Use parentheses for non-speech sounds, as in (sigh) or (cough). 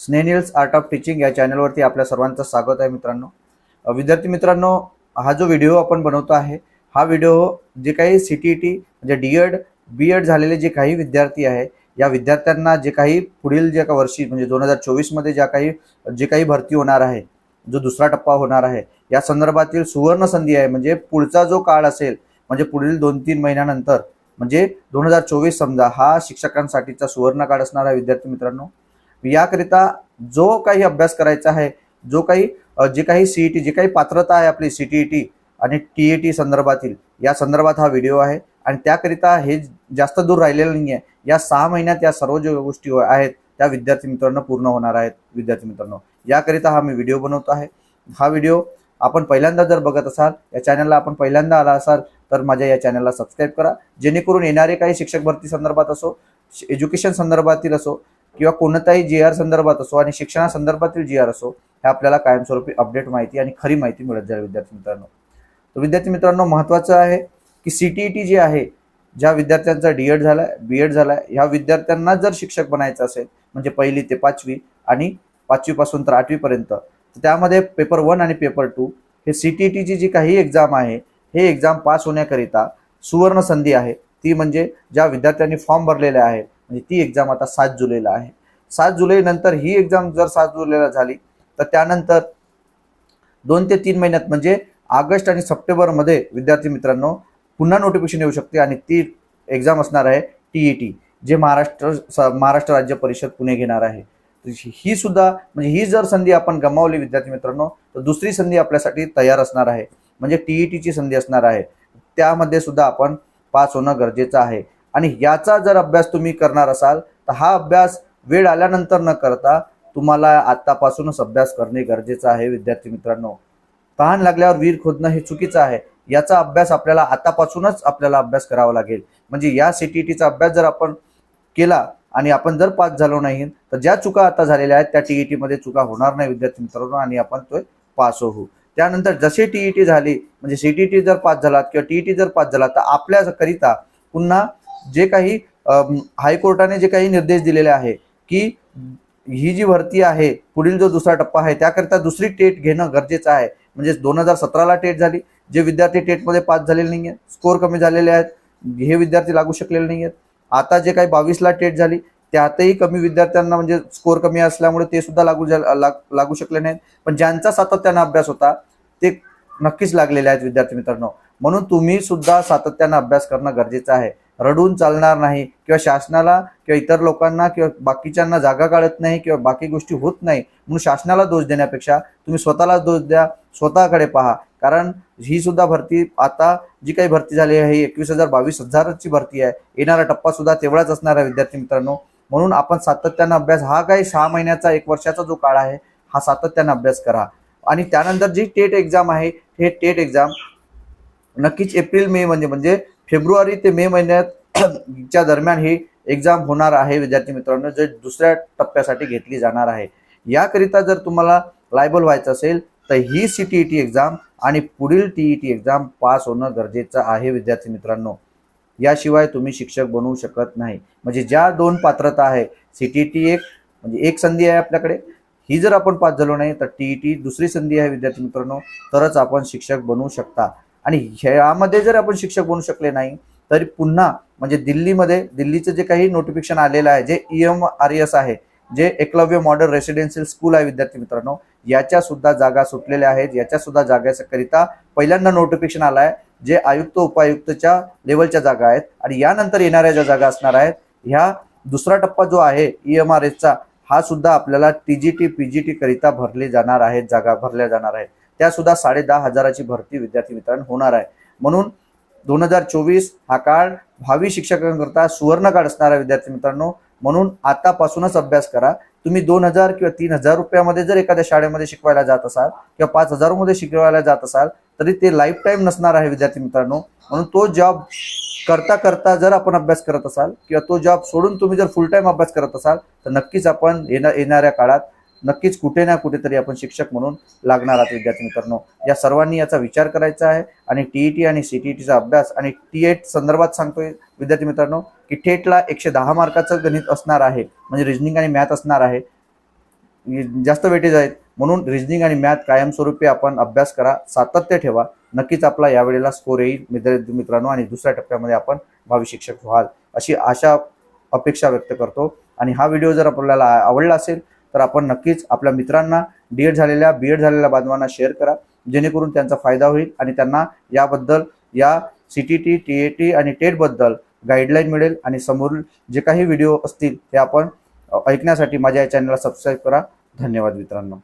स्नेनिल्स art of teaching या चॅनलवरती आपल्या सर्वांचं स्वागत आहे मित्रांनो. विद्यार्थी मित्रांनो हा जो व्हिडिओ आपण बनवतो आहे हा व्हिडिओ जे काही सी टी टी म्हणजे डी एड बी एड झालेले जे काही विद्यार्थी आहे या विद्यार्थ्यांना जे काही पुढील जे का वर्षी म्हणजे दोन हजार चोवीसमध्ये ज्या काही जे काही भरती होणार आहे जो दुसरा टप्पा होणार आहे या संदर्भातील सुवर्ण संधी आहे म्हणजे पुढचा जो काळ असेल म्हणजे पुढील दोन तीन महिन्यानंतर म्हणजे दोन हजार चोवीस समजा हा शिक्षकांसाठीचा सुवर्ण काळ असणार आहे विद्यार्थी मित्रांनो याकरिता जो काही अभ्यास करायचा आहे जो काही जे काही सी टी काही पात्रता आहे आपली सी टी ई टी आणि टी ए टी संदर्भातील या संदर्भात हा व्हिडिओ आहे. आणि त्याकरिता हे जास्त दूर राहिलेलं नाही आहे या सहा महिन्यात या सर्व ज्या गोष्टी आहेत त्या विद्यार्थी मित्रांनो पूर्ण होणार आहेत. विद्यार्थी मित्रांनो याकरिता हा मी व्हिडिओ बनवतो आहे. हा व्हिडिओ आपण पहिल्यांदा जर बघत असाल या चॅनलला आपण पहिल्यांदा आला असाल तर माझ्या या चॅनलला सबस्क्राईब करा. जेणेकरून येणारे काही शिक्षक भरती संदर्भात असो एज्युकेशन संदर्भातील असो किंवा कोणताही जी आर संदर्भात असो आणि शिक्षणासंदर्भातील जी आर असो हे आपल्याला कायमस्वरूपी अपडेट माहिती आणि खरी माहिती मिळत जाईल विद्यार्थी मित्रांनो. तर विद्यार्थी मित्रांनो महत्त्वाचं आहे की सी टी ई टी जे आहे ज्या विद्यार्थ्यांचा डी एड झाला आहे बी एड झाला आहे ह्या विद्यार्थ्यांना जर शिक्षक बनायचं असेल म्हणजे पहिली ते पाचवी आणि पाचवीपासून तर आठवीपर्यंत तर त्यामध्ये पेपर वन आणि पेपर टू हे सी टी ई टीची जी काही एक्झाम आहे हे एक्झाम पास होण्याकरिता सुवर्ण संधी आहे. ती म्हणजे ज्या विद्यार्थ्यांनी फॉर्म भरलेले आहेत म्हणजे ती एक्झाम आता सात जुलैला आहे. सात जुलै नंतर ही एक्झाम जर सात जुलैला झाली तर त्यानंतर दोन ते तीन महिन्यात म्हणजे ऑगस्ट आणि सप्टेंबरमध्ये विद्यार्थी मित्रांनो पुन्हा नोटिफिकेशन येऊ शकते आणि ती एक्झाम असणार आहे टी ई टी जे महाराष्ट्र स- महाराष्ट्र राज्य परिषद पुणे घेणार आहे. ही सुद्धा म्हणजे ही जर संधी आपण गमावली विद्यार्थी मित्रांनो तर दुसरी संधी आपल्यासाठी तयार असणार आहे. म्हणजे टी ई टीची संधी असणार आहे. त्यामध्ये सुद्धा आपण पास होणं गरजेचं आहे. आणि याचा जर अभ्यास तुम्ही करणार असाल तर हा अभ्यास वेळ आल्यानंतर न करता तुम्हाला आतापासूनच अभ्यास करणे गरजेचं आहे विद्यार्थी मित्रांनो. तहान लागल्यावर वीर खोदणं हे चुकीचं आहे. याचा अभ्यास आपल्याला आतापासूनच आपल्याला अभ्यास करावा लागेल. म्हणजे या सी टी टीचा अभ्यास जर आपण केला आणि आपण जर पास झालो नाही तर ज्या चुका आता झालेल्या आहेत त्या टी ई टीमध्ये चुका होणार नाही विद्यार्थी मित्रांनो आणि आपण तो पास होऊ. त्यानंतर जसे टी ई टी झाली म्हणजे सी टी टी जर पास झालात किंवा टी ई टी जर पास झाला तर आपल्याकरिता पुन्हा जे काही हायकोर्टाने जे काही निर्देश दिलेले आहे की ही जी भरती आहे पुढील जो दुसरा टप्पा आहे त्याकरिता दुसरी टेट घेणं गरजेचं आहे. म्हणजे दोन हजार सतराला टेट झाली जे विद्यार्थी टेटमध्ये पास झालेले नाही आहेत स्कोर कमी झालेले आहेत हे विद्यार्थी लागू शकलेले नाही आहेत आता जे काही बावीसला टेट झाली त्यातही कमी विद्यार्थ्यांना म्हणजे स्कोर कमी असल्यामुळे ते सुद्धा लागू लाग- लागू शकले नाहीत. पण ज्यांचा सातत्यानं अभ्यास होता ते नक्कीच लागलेले आहेत विद्यार्थी मित्रांनो. म्हणून तुम्ही सुद्धा सातत्यानं अभ्यास करणं गरजेचं आहे. रडून चालणार नाही किंवा शासनाला किंवा इतर लोकांना किंवा बाकीच्यांना जागा काढत नाही किंवा बाकी गोष्टी होत नाही म्हणून शासनाला दोष देण्यापेक्षा तुम्ही स्वतःला दोष द्या स्वतःकडे पहा. कारण ही सुद्धा भरती आता जी काही भरती झाली आहे ही एकवीस हजार बावीस हजाराची भरती आहे. येणारा टप्पा सुद्धा तेवढाच असणार आहे विद्यार्थी मित्रांनो. म्हणून आपण सातत्यानं अभ्यास हा काही सहा महिन्याचा एक वर्षाचा जो काळ आहे हा सातत्यानं अभ्यास करा. आणि त्यानंतर जी टेट एक्झाम आहे हे टेट एक्झाम नक्कीच एप्रिल मे म्हणजे म्हणजे फेब्रुवारी ते मे महिन्यात (clears throat) च्या दरम्यान ही एक्झाम होणार आहे. विद्यार्थी मित्रांनो जे दुसऱ्या टप्प्यासाठी घेतली जाणार आहे. याकरिता जर तुम्हाला लायबल व्हायचं असेल तर ही C T E T exam आणि पुढील T E T exam pass होणं गरजेचं आहे विद्यार्थी मित्रांनो. याशिवाय तुम्ही शिक्षक बनवू शकत नाही. म्हणजे ज्या दोन पात्रता आहे सी टी टी एक म्हणजे एक संधी आहे आपल्याकडे. ही जर आपण पास झालो नाही तर टी ई टी दुसरी संधी आहे विद्यार्थी मित्रांनो. तरच आपण शिक्षक बनवू शकता. आणि ह्यामध्ये जर आपण शिक्षक बनू शकले नाही तरी पुन्हा म्हणजे दिल्लीमध्ये दिल्लीचं जे काही नोटिफिकेशन आलेलं आहे जे ई एम आर एस आहे जे एकलव्य मॉडर्न रेसिडेन्शियल स्कूल आहे विद्यार्थी मित्रांनो याच्या सुद्धा जागा सुटलेल्या आहेत. याच्या सुद्धा जागाकरिता पहिल्यांदा नोटिफिकेशन आलं आहे जे आयुक्त उपायुक्तच्या लेवलच्या जागा आहेत. आणि यानंतर येणाऱ्या ज्या जागा असणार आहेत ह्या दुसरा टप्पा जो आहे ई एम आर एसचा हा सुद्धा आपल्याला T G T P G T करिता भरली जाणार आहेत जागा भरल्या जाणार आहेत. त्या सुद्धा साडे दहा हजाराची भरती विद्यार्थी मित्रांनो होणार आहे. म्हणून दोन हजार चोवीस हा काळ भावी शिक्षकांकरता सुवर्ण काळ असणारा विद्यार्थी मित्रांनो. म्हणून आतापासूनच अभ्यास करा. तुम्ही दोन हजार किंवा तीन हजार रुपयामध्ये जर एखाद्या शाळेमध्ये शिकवायला जात असाल किंवा पाच हजारमध्ये शिकवायला जात असाल तरी ते लाईफ टाईम नसणार आहे विद्यार्थी मित्रांनो. म्हणून तो जॉब करता करता जर आपण अभ्यास करत असाल किंवा तो जॉब सोडून तुम्ही जर फुल टाईम अभ्यास करत असाल तर नक्कीच आपण येणार येणाऱ्या काळात नक्कीच कुठे ना कुठेतरी आपण शिक्षक म्हणून लागणार आहात विद्यार्थी मित्रांनो. या सर्वांनी याचा विचार करायचा आहे आणि टी टी आणि सी टी टीचा अभ्यास आणि टी एट संदर्भात सांगतोय विद्यार्थी मित्रांनो की टेटला एकशे दहा मार्काचं गणित असणार आहे. म्हणजे रिजनिंग आणि मॅथ असणार आहे. जास्त वेटेज आहेत. म्हणून रिजनिंग आणि मॅथ कायमस्वरूपी आपण अभ्यास करा सातत्य ठेवा. नक्कीच आपला यावेळेला स्कोर येईल विद्यार्थी मित्रांनो. आणि दुसऱ्या टप्प्यामध्ये आपण भावी शिक्षक व्हाल अशी आशा अपेक्षा व्यक्त करतो. आणि हा व्हिडिओ जर आपल्याला आवडला असेल तर आपण नक्कीच आपल्या मित्रांना डी एड झालेल्या बी एड झालेल्या बांधवांना शेअर करा. जेणेकरून त्यांचा फायदा होईल आणि त्यांना याबद्दल या C T T T A T आणि टेटबद्दल गाईडलाईन मिळेल. आणि समोर जे काही व्हिडिओ असतील ते आपण ऐकण्यासाठी माझ्या या चॅनलला सबस्क्राईब करा. धन्यवाद मित्रांनो.